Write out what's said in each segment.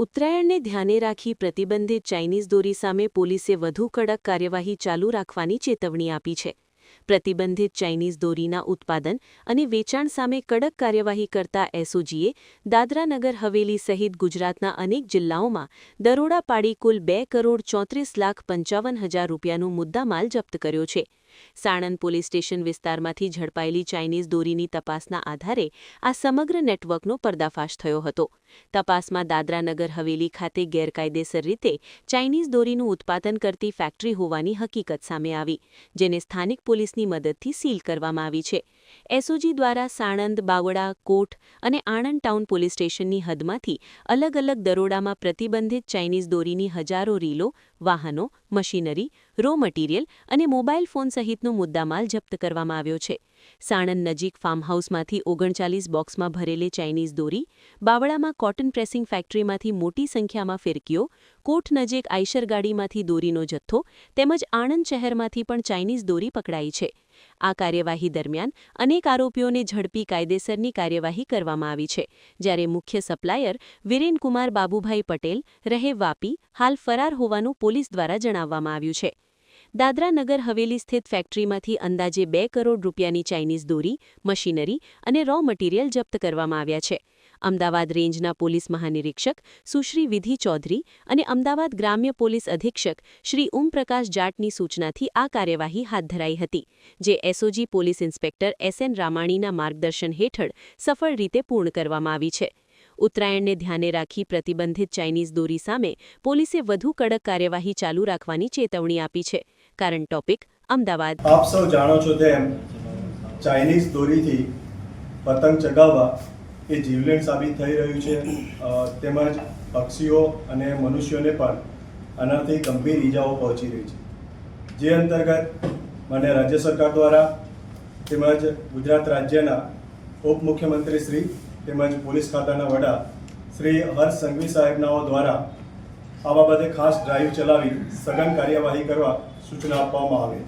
ઉત્તરાયણને ધ્યાને રાખી પ્રતિબંધિત ચાઇનીઝ દોરી સામે પોલીસે વધુ કડક કાર્યવાહી ચાલુ રાખવાની ચેતવણી આપી છે. પ્રતિબંધિત ચાઇનીઝ દોરીના ઉત્પાદન અને વેચાણ સામે કડક કાર્યવાહી કરતા એસઓજીએ દાદરાનગર હવેલી સહિત ગુજરાતના અનેક જિલ્લાઓમાં દરોડા પાડી કુલ બે કરોડ ચોત્રીસ લાખ પંચાવન હજાર રૂપિયાનું મુદ્દામાલ જપ્ત કર્યો છે. સાણંદ પોલીસ સ્ટેશન વિસ્તારમાંથી ઝડપાયેલી ચાઇનીઝ દોરીની તપાસના આધારે આ સમગ્ર નેટવર્કનો પર્દાફાશ થયો હતો. તપાસમાં દાદરાનગર હવેલી ખાતે ગેરકાયદેસર રીતે ચાઇનીઝ દોરીનું ઉત્પાદન કરતી ફેક્ટરી હોવાની હકીકત સામે આવી, જેને સ્થાનિક પોલીસની મદદથી સીલ કરવામાં આવી છે. એસઓજી દ્વારા સાણંદ, બાવળા, કોટ અને આણંદ ટાઉન પોલીસ સ્ટેશનની હદમાંથી અલગ અલગ દરોડામાં પ્રતિબંધિત ચાઇનીઝ દોરીની હજારો રીલો, વાહનો, મશીનરી રો મટીરીયલ અને મોબાઈલ ફોન સહિતનો મુદ્દામાલ જપ્ત કરવામાં આવ્યો છે. સાણંદ નજીક ફાર્મહાઉસમાંથી ઓગણચાલીસ બોક્સમાં ભરેલી ચાઇનીઝ દોરી, બાવળામાં કોટન પ્રેસિંગ ફેક્ટરીમાંથી મોટી સંખ્યામાં ફિરકીઓ, કોટ નજીક આઈશર ગાડીમાંથી દોરીનો જથ્થો તેમજ આણંદ શહેરમાંથી પણ ચાઇનીઝ દોરી પકડાઈ છે. આ કાર્યવાહી દરમિયાન અનેક આરોપીઓને ઝડપી કાયદેસરની કાર્યવાહી કરવામાં આવી છે. જ્યારે મુખ્ય સપ્લાયર વિરેનકુમાર બાબુભાઈ પટેલ રહે વાપી, હાલ ફરાર હોવાનું પોલીસ દ્વારા જણાવવામાં આવ્યું છે. દાદરા નગર હવેલી સ્થિત ફેક્ટરીમાંથી અંદાજે બે કરોડ રૂપિયાની ચાઇનીઝ દોરી, મશીનરી અને રો મટીરીયલ જપ્ત કરવામાં આવ્યા છે. અમદાવાદ રેન્જના પોલીસ મહાનિરીક્ષક સુશ્રી વિધિ ચૌધરી અને અમદાવાદ ગ્રામ્ય પોલીસ અધિક્ષક શ્રી ઓમપ્રકાશ જાટની સૂચનાથી આ કાર્યવાહી હાથ ધરાઈ હતી, જે SOG police inspector S N માર્ગદર્શન હેઠળ સફળ રીતે પૂર્ણ કરવામાં આવી છે. ઉત્તરાયણને ધ્યાને રાખી પ્રતિબંધિત ચાઇનીઝ દોરી સામે પોલીસે વધુ કડક કાર્યવાહી ચાલુ રાખવાની ચેતવણી આપી છે. કારણ ટોપિક, અમદાવાદ. આપ સૌ જાણો છો તેમ ચાઇનીઝ દોરીથી પતંગ ચગાવવા એ જીવલેણ સાબિત થઈ રહ્યું છે. તેમજ પક્ષીઓ અને મનુષ્યોને પણ આનાથી ગંભીર ઈજાઓ પહોંચી રહી છે. જે અંતર્ગત મને રાજ્ય સરકાર દ્વારા તેમજ ગુજરાત રાજ્યના ઉપમુખ્યમંત્રી શ્રી તેમજ પોલીસ ખાતાના વડા શ્રી હર્ષ સંઘવી સાહેબનાઓ દ્વારા આ બાબતે ખાસ ડ્રાઈવ ચલાવી સઘન કાર્યવાહી કરવા સૂચના આપવામાં આવે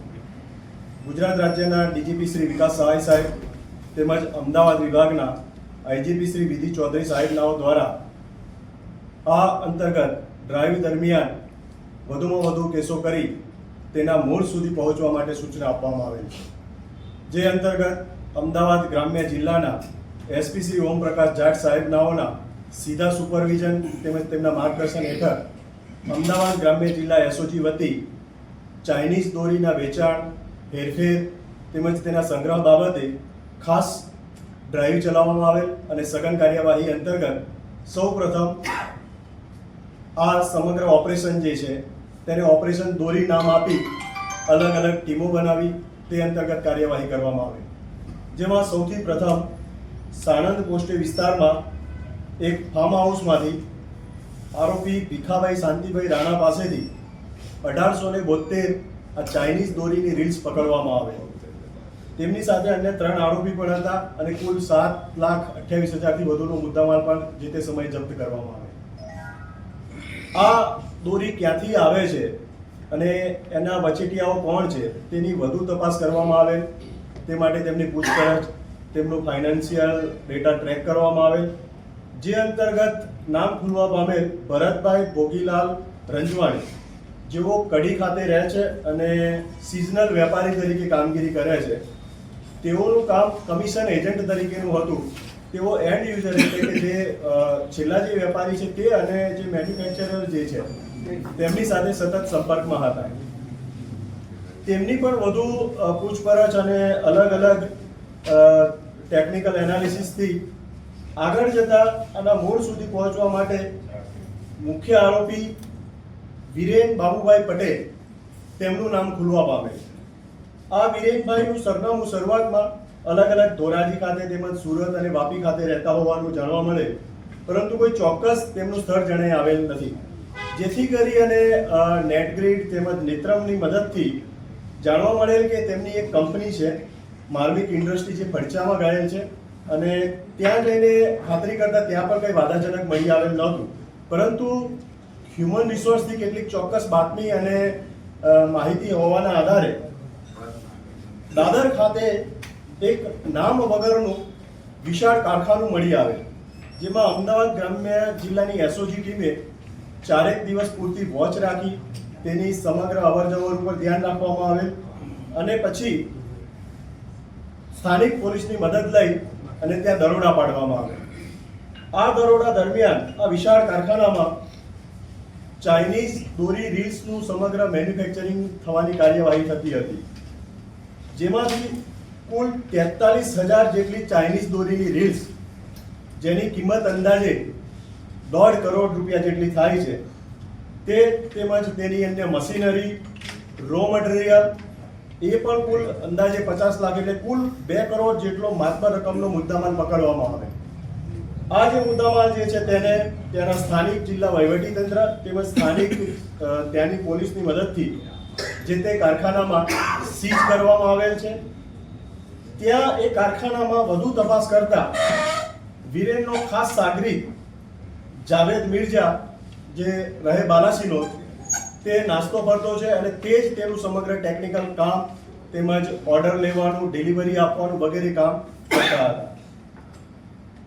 ગુજરાત રાજ્યના ડીજીપી શ્રી વિકાસ સહાય સાહેબ તેમજ અમદાવાદ વિભાગના આઈજીપી શ્રી વિધિ ચૌધરી સાહેબનાઓ દ્વારા આ અંતર્ગત ડ્રાઈવ દરમિયાન વધુમાં વધુ કેસો કરી તેના મૂળ સુધી પહોંચવા માટે સૂચના આપવામાં આવેલ છે. જે અંતર્ગત અમદાવાદ ગ્રામ્ય જિલ્લાના એસપી શ્રી ઓમપ્રકાશ જાટ સાહેબનાઓના સીધા સુપરવિઝન તેમજ તેમના માર્ગદર્શન હેઠળ અમદાવાદ ગ્રામ્ય જિલ્લા એસઓજી વતી ચાઇનીઝ દોરીના વેચાણ, હેરફેર તેમજ તેના સંગ્રહ બાબતે ખાસ ડ્રાઈવ ચલાવવામાં આવેલ અને સઘન કાર્યવાહી અંતર્ગત સૌપ્રથમ આ સમગ્ર ઓપરેશન જે છે, તેને ઓપરેશન દોરી નામ આપી અલગ અલગ ટીમો બનાવી, તે અંતર્ગત કાર્યવાહી કરવામાં આવી. જેમાં સૌથી પ્રથમ સાણંદ પોસ્ટે વિસ્તારમાં એક ફાર્મ હાઉસમાંથી આરોપી ભીખાભાઈ શાંતિભાઈ રાણા પાસેથી અઢારસો ને બોતેર આ ચાઇનીઝ દોરીની રીલ્સ પકડવામાં આવે તેમની સાથે અન્ય ત્રણ આરોપી પણ હતા અને કુલ સાત લાખ અઠ્યાવીસ હજારથી વધુનો મુદ્દામાલ પણ જે તે સમયે જપ્ત કરવામાં આવે આ દોરી ક્યાંથી આવે છે અને એના વચેટિયાઓ કોણ છે તેની વધુ તપાસ કરવામાં આવે તે માટે તેમની પૂછપરછ, તેમનું ફાઇનાન્શિયલ ડેટા ટ્રેક કરવામાં આવે જે અંતર્ગત નામ ખુલવા પામેલ ભરતભાઈ ભોગીલાલ રંજવાણી. જેઓ કડી ખાતે રહે છે અને સિઝનલ વેપારી તરીકે કામગીરી કરે છે. તેઓનું કામ કમિશન એજન્ટ તરીકેનું હતું. તેઓ એન્ડ યુઝર એટલે કે જે છેલ્લા જે વેપારી છે તે અને જે મેન્યુફેક્ચરર જે છે, તેમની સાથે સતત સંપર્કમાં હતા. તેમની પણ વધુ પૂછપરછ અને અલગ અલગ ટેકનિકલ એનાલિસિસથી આગળ જતા આના મૂળ સુધી પહોંચવા માટે મુખ્ય આરોપી વિરેન બાબુભાઈ પટેલ તેમનું નામ ખુલવા પામે આ વિરેનભાઈનું સરનામું શરૂઆતમાં અલગ અલગ ધોરાજી ખાતે તેમજ સુરત અને વાપી ખાતે રહેતા હોવાનું જાણવા મળે. પરંતુ કોઈ ચોક્કસ તેમનું સ્થળ જણાઈ આવેલ નથી. જેથી કરી અને નેટગ્રીડ તેમજ નેત્રમની મદદથી જાણવા મળેલ કે તેમની એક કંપની છે માર્મિક ઇન્ડસ્ટ્રી જે ફડચામાં ગયેલ છે અને ત્યાં જઈને ખાતરી કરતા ત્યાં પણ કંઈ વાદાજનક મળી આવેલ નહોતું. પરંતુ હ્યુમન રિસોર્સથી કેટલીક ચોક્કસ બાતમી અને માહિતી હોવાના આધારે દાદર ખાતે એક નામ વગરનું વિશાળ કારખાનું મળી આવે. જેમાં અમદાવાદ ગ્રામ્ય જિલ્લાની એસઓજી ટીમે ચારેક દિવસ પૂરતી વોચ રાખી, તેની સમગ્ર અવરજવર ઉપર ધ્યાન રાખવામાં આવે અને પછી સ્થાનિક પોલીસની મદદ લઈ અને ત્યાં દરોડા પાડવામાં આવે. આ દરોડા દરમિયાન આ વિશાળ કારખાનામાં ચાઇનીઝ દોરી રીલ્સનું સમગ્ર મેન્યુફેક્ચરિંગ થવાની કાર્યવાહી થતી હતી. જેમાંથી કુલ તેતાલીસ હજાર જેટલી ચાઇનીઝ દોરીની રીલ્સ, જેની કિંમત અંદાજે દોઢ કરોડ રૂપિયા જેટલી થાય છે. તે તેમજ તેની અન્ય મશીનરી રો મટીરિયલ એ પણ કુલ અંદાજે પચાસ લાખ એટલે કુલ બે કરોડ જેટલો માત્ર રકમનો મુદ્દામાલ પકડવામાં આવે. આ જે મુદ્દામાલ જે છે તેને ત્યાંના સ્થાનિક જિલ્લા વહીવટીતંત્ર તેમજ સ્થાનિક ત્યાંની પોલીસની મદદથી જે તે કારખાનામાં સીઝ કરવામાં આવેલ છે. ત્યાં એ કારખાનામાં વધુ તપાસ કરતા વિરેનનો ખાસ સાગરી, જાવેદ મિર્જા જે રહે બાલાસીનો તે નાસ્તો ફરતો છે અને તે જ તેનું સમગ્ર ટેકનિકલ કામ તેમજ ઓર્ડર લેવાનું ડિલિવરી આપવાનું વગેરે કામ કરતા હતા.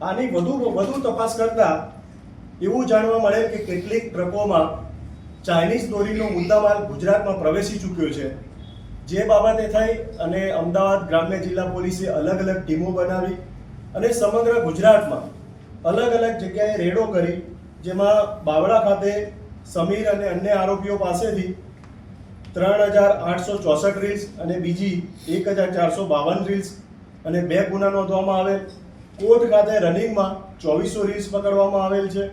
આની વધુ વધુ તપાસ કરતા એવું જાણવા મળે કે કેટલીક ટ્રકોમાં ચાઇનીઝ દોરીનો મુદ્દામાલ ગુજરાતમાં પ્રવેશી ચૂક્યો છે. જે બાબતે થઈ અને અમદાવાદ ગ્રામ્ય જિલ્લા પોલીસે અલગ અલગ ટીમો બનાવી અને સમગ્ર ગુજરાતમાં અલગ અલગ જગ્યાએ રેડો કરી, જેમાં બાવળા ખાતે સમીર અને અન્ય આરોપીઓ પાસેથી ત્રણ હજાર આઠસો ચોસઠ રીલ્સ અને બીજી એક હજાર ચારસો બાવન રીલ્સ અને બે ગુના નોંધવામાં આવેલ. કોટ ખાતે રનિંગમાં ચોવીસો રીલ્સ પકડવામાં આવેલ છે.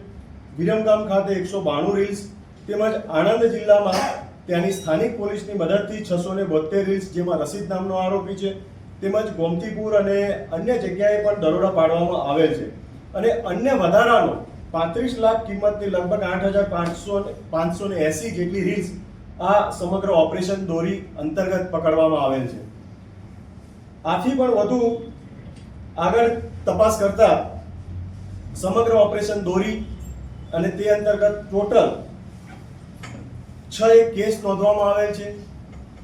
વિરમગામ ખાતે એકસો બાણું રીલ્સ તેમજ આણંદ જિલ્લામાં ત્યાંની સ્થાનિક પોલીસની મદદથી છસો ને બોતેર રીલ્સ જેમાં રસીદ નામનો આરોપી છે, તેમજ ગોમતીપુર અને અન્ય જગ્યાએ પણ દરોડા પાડવામાં આવેલ છે. અને અન્ય વધારાનો પાંત્રીસ લાખ કિંમતની લગભગ આઠ હજાર પાંચસો પાંચસો ને એસી જેટલી રીલ્સ આ સમગ્ર ઓપરેશન દોરી અંતર્ગત પકડવામાં આવેલ છે. આથી પણ વધુ આગળ તપાસ કરતા સમગ્ર ઓપરેશન દોરી અને તે અંતર્ગત ટોટલ છ એક કેસ નોંધવામાં આવેલ છે.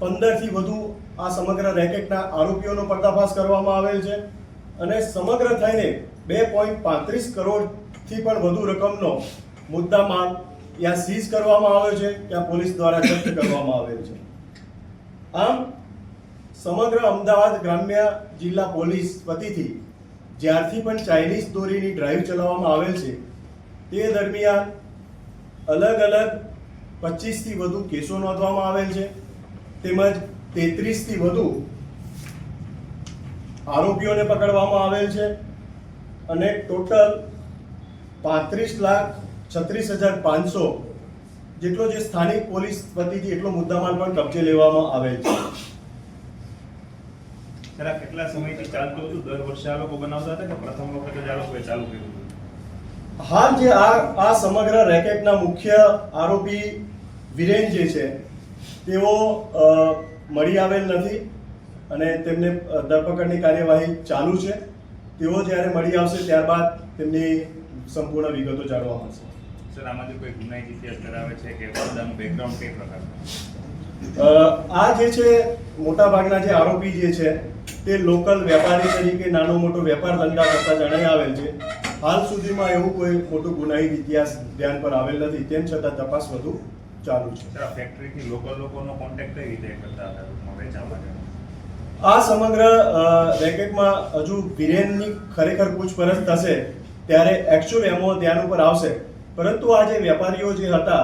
પંદરથી વધુ આ સમગ્ર રેકેટના આરોપીઓનો પર્દાફાશ કરવામાં આવેલ છે. અને સમગ્ર થઈને બે પોઈન્ટ પાંત્રીસ કરોડથી પણ વધુ રકમનો મુદ્દામાલ ત્યાં સીઝ કરવામાં આવ્યો છે. ત્યાં પોલીસ દ્વારા જપ્ત કરવામાં આવેલ છે. આમ, સમગ્ર અમદાવાદ ગ્રામ્ય જિલ્લા પોલીસ વતીથી જ્યારથી પણ ચાઇનીઝ દોરીની ડ્રાઈવ ચલાવવામાં આવેલ છે, તે દરમિયાન અલગ અલગ પચીસથી વધુ કેસો નોંધવામાં આવેલ છે. તેમજ તેત્રીસથી વધુ આરોપીઓને પકડવામાં આવેલ છે. અને ટોટલ પાંત્રીસ લાખ છત્રીસ હજાર પાંચસો જેટલો જે સ્થાનિક પોલીસ વતીથી એટલો મુદ્દામાલ પણ કબજે લેવામાં આવેલ છે. કેટલા સમયથી ચાલતું હતું? દર વર્ષે આ લોકો બનાવતા હતા કે પ્રથમ વખત જ આ લોકોએ ચાલુ કર્યું? હાલ જે આ આ સમગ્ર રેકેટના મુખ્ય આરોપી વિરેન જે છે તેઓ મળી આવેલ નથી અને તેમને ધરપકડની કાર્યવાહી ચાલુ છે. તેઓ જ્યારે મળી આવશે ત્યારબાદ તેમની સંપૂર્ણ વિગતો જાણવા મળશે. સર આમાંથી કોઈ ગુનાહિત ઇતિહાસ ધરાવે છે કે બધાનું બેકગ્રાઉન્ડ કઈ પ્રકારનું આ જે છે મોટાભાગના જે આરોપી જે છે તે લોકલ વેપારી તરીકે નાનો મોટો વેપાર ધંધા કરતા જણાઈ આવેલ છે. હાલ સુધીમાં એવું કોઈ મોટું ગુનાહિત ઇતિહાસ ધ્યાન પર આવેલ નથી. તેમ છતાં તપાસ વધુ ચાલુ છે. આ ફેક્ટરીથી લોકલ લોકોનો કોન્ટેક્ટ કઈ રીતે કરતા હતા? આ સમગ્ર રેકેટમાં હજુ વિરેનની ખરેખર પૂછપરછ થશે ત્યારે એકચ્યુઅલ એમો ધ્યાન ઉપર આવશે. પરંતુ આ જે વેપારીઓ જે હતા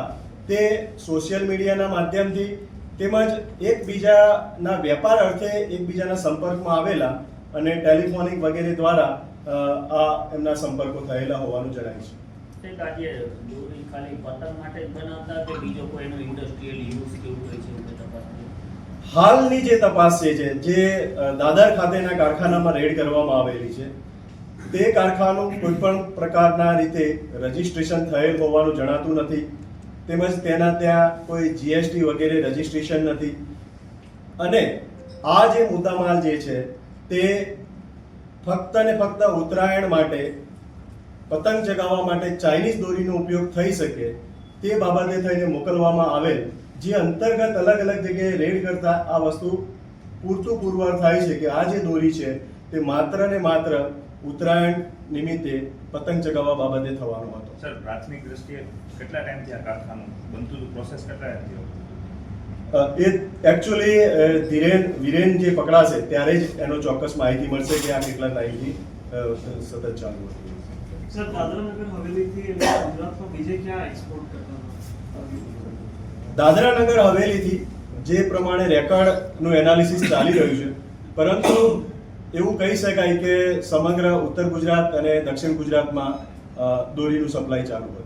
તે સોશિયલ મીડિયાના માધ્યમથી તેમજ એકબીજાના વેપાર અર્થે એકબીજાના સંપર્કમાં આવેલા અને ટેલિફોનિક વગેરે દ્વારા આ એમના સંપર્કો થયેલા હોવાનું જણાય છે. આજે દોરી ખાલી પતંગ માટે બનાવતા કે બીજો કોઈ એનો ઇન્ડસ્ટ્રીયલ યુઝ કેવું હોય છે? હાલની જે તપાસ છે જે જે દાદર ખાતેના કારખાનામાં રેડ કરવામાં આવેલી છે તે કારખાનું કોઈ પણ પ્રકારના રીતે રજીસ્ટ્રેશન થયેલ હોવાનું જણાતું નથી. તેમજ તેના ત્યાં કોઈ જીએસટી વગેરે રજીસ્ટ્રેશન નથી. અને આ જે મુદ્દામાલ જે છે તે ફક્ત ને ફક્ત ઉત્તરાયણ માટે પતંગ ચગાવવા માટે ચાઇનીઝ દોરીનો ઉપયોગ થઈ શકે તે બાબતે થઈને મોકલવામાં આવેલ જે અંતર્ગત અલગ અલગ જગ્યાએ રેડ કરતા આ વસ્તુ પૂરતું પુરવાર થાય છે કે આ જે દોરી છે તે માત્ર ને માત્ર ઉત્તરાયણ નિમિત્તે પતંગ ચગાવવા બાબતે થવાનો હતો. સર પ્રાથમિક દ્રષ્ટિએ કેટલા ટાઈમથી આ કારખાનું બનતું હતું? પ્રોસેસ કેટલા ટાઈમથી અ, એ એકચ્યુઅલી ધીરેન વિરેન જે પકડાશે ત્યારે જ એનો ચોક્કસ માહિતી મળશે કે આ કેટલા ટાઈમથી સતત ચાલુ હતું સર દાદરા નગર હવેલીથી ગુજરાતમાં બીજે ક્યાં એક્સપોર્ટ કરતા હતા? દાદરા નગર હવેલીથી જે પ્રમાણે રેકર્ડનું એનાલિસિસ ચાલી રહ્યું છે પરંતુ એવું કહી શકાય કે સમગ્ર ઉત્તર ગુજરાત અને દક્ષિણ ગુજરાતમાં દોરીનું સપ્લાય ચાલુ હતું